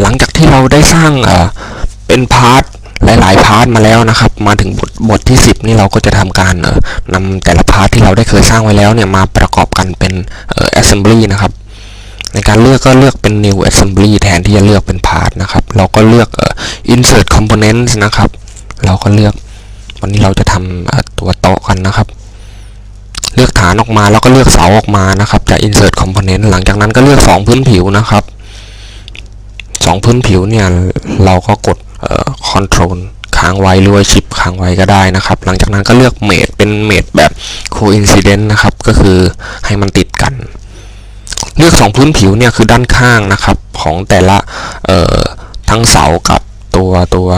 หลังจากที่เราได้สร้างเป็นพาร์ทหลาย ๆ พาร์ทมาแล้วนะครับ มาถึงบทบทที่ 10 นี่เราก็จะทำการเอ่อนำแต่ละพาร์ทที่เราได้เคยสร้างไว้แล้วเนี่ยมาประกอบกันเป็นเอ่อ assembly นะครับ ในการเลือกก็เลือกเป็น new assembly แทนที่จะเลือกเป็น part นะครับ เราก็เลือกอ่อ insert components นะครับ เราก็เลือก วันนี้เราจะทำเอ่อตัวโต๊ะกันนะครับ เลือกฐานออกมาแล้วก็เลือกเสาออกมานะครับจะ insert component หลังจากนั้นก็เลือก 2 พื้นผิวนะครับ 2พื้นผิวเนี่ยเราก็กดเอ่อ control ค้างไว้หรือว่าชิปค้างไว้ก็ได้นะครับ หลังจากนั้นก็เลือกเมดเป็นเมดแบบ coincident นะครับ ก็คือให้มันติดกัน เลือก2พื้นผิวเนี่ยคือด้านข้างนะครับของแต่ละทั้งเสากับตัวตัว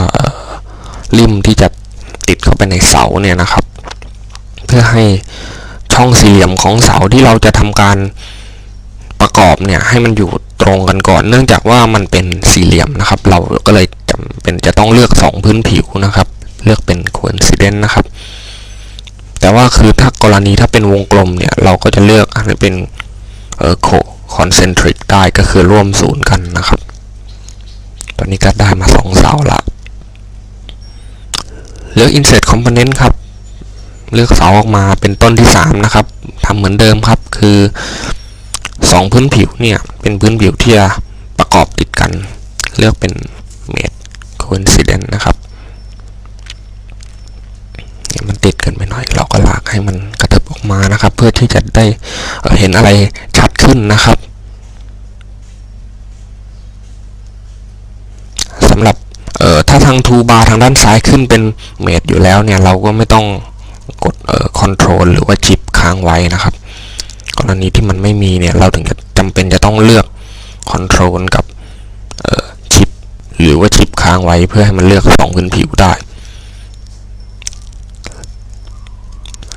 ริมที่จะติดเข้าไปในเสาเนี่ยนะครับ เพื่อให้ช่องสี่เหลี่ยมของเสาที่เราจะทำการประกอบเนี่ยให้มันอยู่ ตรงกันก่อน เนื่องจากว่ามันเป็นสี่เหลี่ยมนะครับ เราก็เลยจำเป็นจะต้องเลือก 2 พื้นผิวนะครับ เลือกเป็น coincident นะครับ แต่ว่าคือถ้ากรณีถ้าเป็นวงกลมเนี่ยเราก็จะเลือกให้เป็นเออ co concentric ได้ก็คือร่วมศูนย์กันนะครับ ตอนนี้ก็ได้มาสองเสาละเลือก insert component ครับ เลือกเสาออกมาเป็นต้นที่ 3 นะครับทำเหมือนเดิมครับคือ 2 พื้นผิวเนี่ย เป็นพื้นผิวที่จะประกอบติดกัน เลือกเป็น made coincident นะครับเนี่ยมันติดกันไปหน่อย เราก็ลากให้มันกระเถิบออกมานะครับ เพื่อที่จะได้เห็นอะไรชัดขึ้นนะครับสำหรับเอ่อถ้าทางทูบาร์ทางด้านซ้ายขึ้นเป็นเมดอยู่แล้วเนี่ย เราก็ไม่ต้องกดเอ่อคอนโทรลหรือว่าชิปค้างไว้นะครับ กรณีที่มันไม่มีเนี่ย เราถึงจะ จำเป็นจะต้องเลือกคอนโทรลกับชิป หรือว่าชิปค้างไว้เพื่อให้มันเลือกสองพื้นผิวได้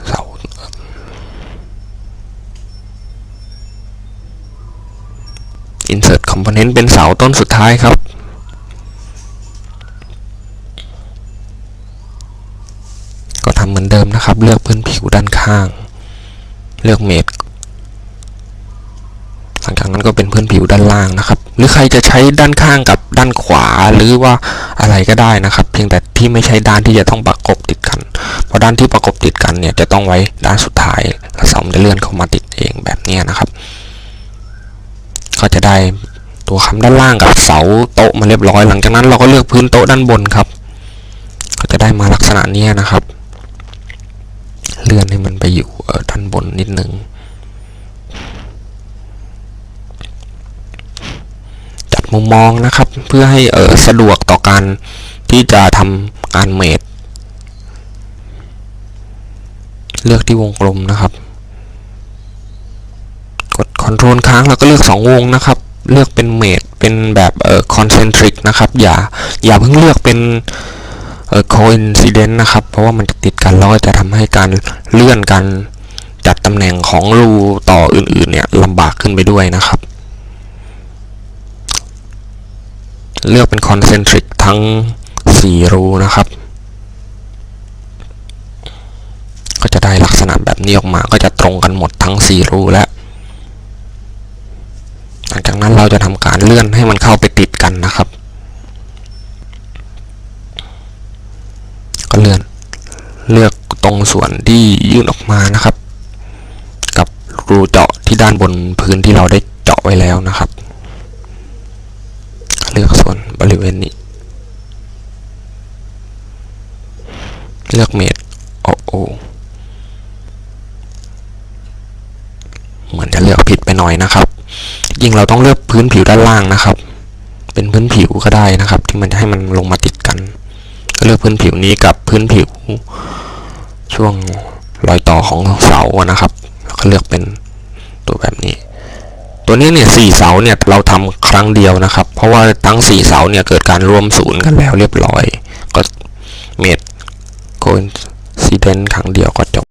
เสา insert component เป็นเสาต้นสุดท้ายครับก็ทำเหมือนเดิมนะครับ เลือกพื้นผิวด้านข้าง เลือกเมดันก็เป็นพื้นผิวด้านล่างนะครับ หรือใครจะใช้ด้านข้างกับด้านขวาหรือว่าอะไรก็ได้นะครับ เพียงแต่ที่ไม่ใช่ด้านที่จะต้องประกบติดกัน เพราะด้านที่ประกบติดกันเนี่ยจะต้องไว้ด้านสุดท้ายแล้วสามันจะเลื่อนเข้ามาติดเองแบบนี้นะครับ ก็จะได้ตัวคำด้านล่างกับเสาโต๊ะมาเรียบร้อย หลังจากนั้นเราก็เลือกพื้นโต๊ะด้านบนครับ ก็จะได้มาลักษณะนี้นะครับ เลื่อนให้มันไปอยู่ด้านบนนิดนึง จัด มุมมองนะครับ เพื่อให้เออสะดวกต่อการที่จะทำการเมดเลือกที่วงกลมนะครับ กด Ctrl ค้างแล้วก็เลือก 2 วงนะครับ เลือกเป็นเมดเป็นแบบเอ่อ concentric นะครับ อย่าอย่าเพิ่งเลือกเป็นเอ่อ coincident นะครับ เพราะว่ามันจะติดกันแล้วก็จะทำให้การเลื่อนการจัดตำแหน่งของรูต่ออื่นๆเนี่ยลำบากขึ้นไปด้วยนะครับ เลือกเป็น concentric ทั้ง 4 รูนะครับ ก็จะได้ลักษณะแบบนี้ออกมา ก็จะตรงกันหมดทั้ง 4 รูแล้ว หลังจากนั้นเราจะทำการเลื่อนให้มันเข้าไปติดกันนะครับ ก็เลื่อน เลือกตรงส่วนที่ยื่นออกมานะครับ กับรูเจาะที่ด้านบนพื้นที่เราได้เจาะไว้แล้วนะครับ เลือกส่วนบริเวณนี้ เลือกเมดโอโอเหมือนจะเลือกผิดไปหน่อยนะครับยิ่งเราต้องเลือกพื้นผิวด้านล่างนะครับ เป็นพื้นผิวก็ได้นะครับ ที่มันจะให้มันลงมาติดกัน ก็เลือกพื้นผิวนี้กับพื้นผิว ช่วงรอยต่อของเสานะครับแล้วก็เลือกเป็นตัวแบบนี้ ตัวนี้เนี่ยสี่เสาเนี่ยเราทำครั้งเดียวนะครับ เพราะว่าทั้งสี่เสาเนี่ยเกิดการรวมศูนย์กันแล้วเรียบร้อย ก็เมดโกนซีเดนครั้งเดียวก็จบ